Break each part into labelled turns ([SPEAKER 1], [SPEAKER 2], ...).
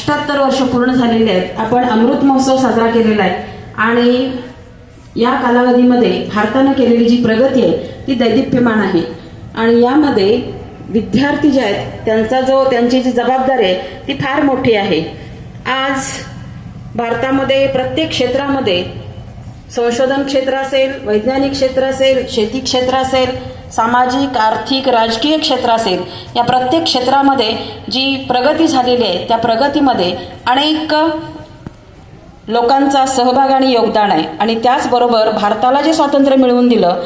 [SPEAKER 1] अठ्याहत्तर वर्ष पूर्ण झालेली आहेत. आपण अमृत महोत्सव साजरा केलेला आहे. आणि या कालावधीमध्ये भारतानं केलेली जी प्रगती आहे ती दैदिप्यमान आहे. आणि यामध्ये विद्यार्थी जे आहेत त्यांचा जो त्यांची जी जबाबदारी आहे ती फार मोठी आहे. आज भारतामध्ये प्रत्येक क्षेत्रामध्ये संशोधन क्षेत्र असेल वैज्ञानिक क्षेत्र असेल शेती क्षेत्र असेल सामाजिक आर्थिक राजकीय क्षेत्र असेल या प्रत्येक क्षेत्रामध्ये जी प्रगती झालेली आहे त्या प्रगतीमध्ये अनेक लोकांचा सहभाग आणि योगदान आहे. आणि त्याचबरोबर भारताला जे स्वातंत्र्य मिळवून दिलं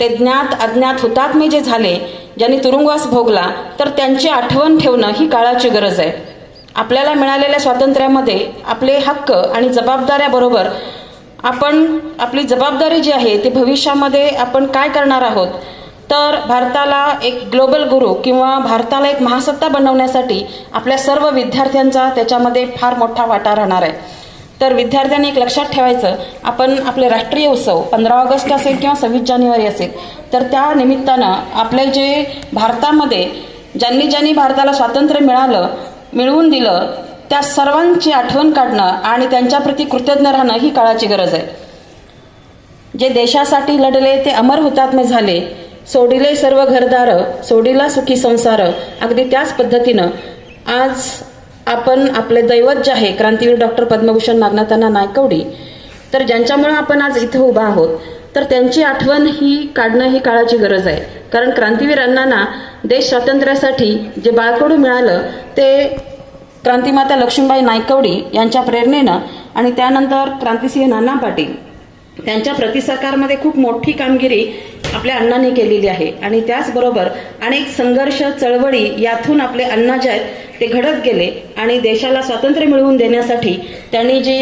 [SPEAKER 1] ते ज्ञात अज्ञात हुतात्मे जे झाले ज्यांनी तुरुंगवास भोगला तर त्यांची आठवण ठेवणं ही काळाची गरज आहे. आपल्याला मिळालेल्या स्वातंत्र्यामध्ये आपले हक्क आणि जबाबदाऱ्याबरोबर आपण आपली जबाबदारी जी आहे ती भविष्यामध्ये आपण काय करणार आहोत? तर भारताला एक ग्लोबल गुरु किंवा भारताला एक महासत्ता बनवण्यासाठी आपल्या सर्व विद्यार्थ्यांचा त्याच्यामध्ये फार मोठा वाटा राहणार आहे. तर विद्यार्थ्यांनी एक लक्षात ठेवायचं आपण आपले राष्ट्रीय उत्सव पंधरा ऑगस्ट असेल किंवा सव्वीस जानेवारी असेल तर त्या निमित्तानं आपले जे भारतामध्ये ज्यांनी ज्यांनी भारताला स्वातंत्र्य मिळालं मिळवून दिलं त्या सर्वांची आठवण काढणं आणि त्यांच्याप्रती कृतज्ञ राहणं ही काळाची गरज आहे. जे देशासाठी लढले ते अमर हुतात्मे झाले. सोडिले सर्व घरदार सोडिला सुखी संसार. अगदी त्याच पद्धतीनं आज आपण आपले दैवत जे आहे क्रांतीवीर डॉक्टर पद्मभूषण नागनाथांना नायकवडी तर ज्यांच्यामुळं आपण आज इथं उभा आहोत तर त्यांची आठवण ही काढणं ही काळाची गरज आहे. कारण क्रांतीवीर अण्णांना देश स्वातंत्र्यासाठी जे बाळकडू मिळालं ते क्रांतीमाता लक्ष्मीबाई नायकवडी यांच्या प्रेरणेनं आणि त्यानंतर क्रांतिसिंह नाना पाटील. त्यांच्या प्रतिसरकारमध्ये खूप मोठी कामगिरी आपल्या अण्णांनी केलेली आहे. आणि त्याचबरोबर अनेक संघर्ष चळवळी यातून आपले अण्णा जे आहेत ते घडत गेले आणि देशाला स्वातंत्र्य मिळवून देण्यासाठी त्यांनी जी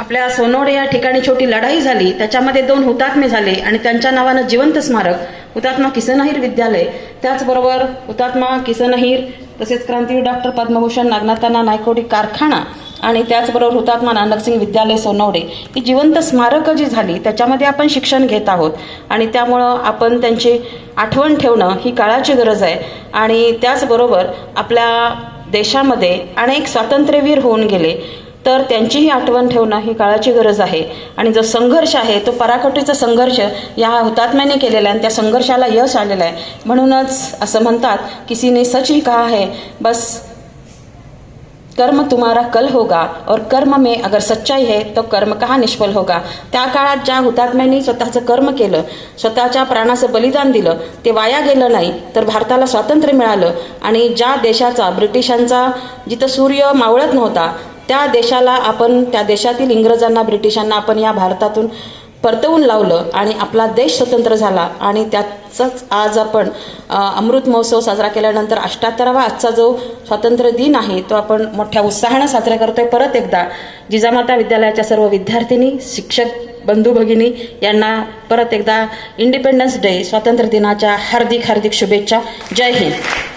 [SPEAKER 1] आपल्या सोनोडे या ठिकाणी छोटी लढाई झाली. त्याच्यामध्ये दोन हुतात्मे झाले आणि त्यांच्या नावानं जिवंत स्मारक हुतात्मा किसनहीर विद्यालय त्याचबरोबर हुतात्मा किसनहीर तसेच क्रांतीवीर डॉक्टर पद्मभूषण नागनाथांना नायकोडी कारखाना आणि त्याचबरोबर हुतात्मा नानकसिंग विद्यालय सोनवडे. ही जिवंत स्मारकं जी झाली त्याच्यामध्ये आपण शिक्षण घेत आहोत आणि त्यामुळं आपण त्यांची आठवण ठेवणं ही काळाची गरज आहे. आणि त्याचबरोबर आपल्या देशामध्ये अनेक स्वातंत्र्यवीर होऊन गेले. तर त्यांचीही आठवण ठेवणं ही काळाची गरज आहे. आणि जो संघर्ष आहे तो पराकोटीचा संघर्ष या हुतात्म्याने केलेला आहे आणि त्या संघर्षाला यश आलेलं आहे. म्हणूनच असं म्हणतात किसीने सच ही कहा है बस कर्म तुम्हारा कल होगा और कर्म में अगर सच्चाई है तो कर्म कहा निष्फल होगा? त्या काळात ज्या हुतात्म्यांनी स्वतःचं कर्म केलं स्वतःच्या प्राणाचं बलिदान दिलं ते वाया गेलं नाही तर भारताला स्वातंत्र्य मिळालं. आणि ज्या देशाचा ब्रिटिशांचा जिथं सूर्य मावळत नव्हता त्या देशाला आपण त्या देशातील इंग्रजांना ब्रिटिशांना आपण या भारतातून परतवून लावलं आणि आपला देश स्वतंत्र झाला आणि त्याचाच आज आपण अमृत महोत्सव साजरा केल्यानंतर अष्ट्याहत्तरावा आजचा जो स्वातंत्र्य दिन आहे तो आपण मोठ्या उत्साहानं साजरा करतोय. परत एकदा जिजामाता विद्यालयाच्या सर्व विद्यार्थिनी शिक्षक बंधू भगिनी यांना परत एकदा इंडिपेंडन्स डे स्वातंत्र्य दिनाच्या हार्दिक हार्दिक शुभेच्छा. जय हिंद.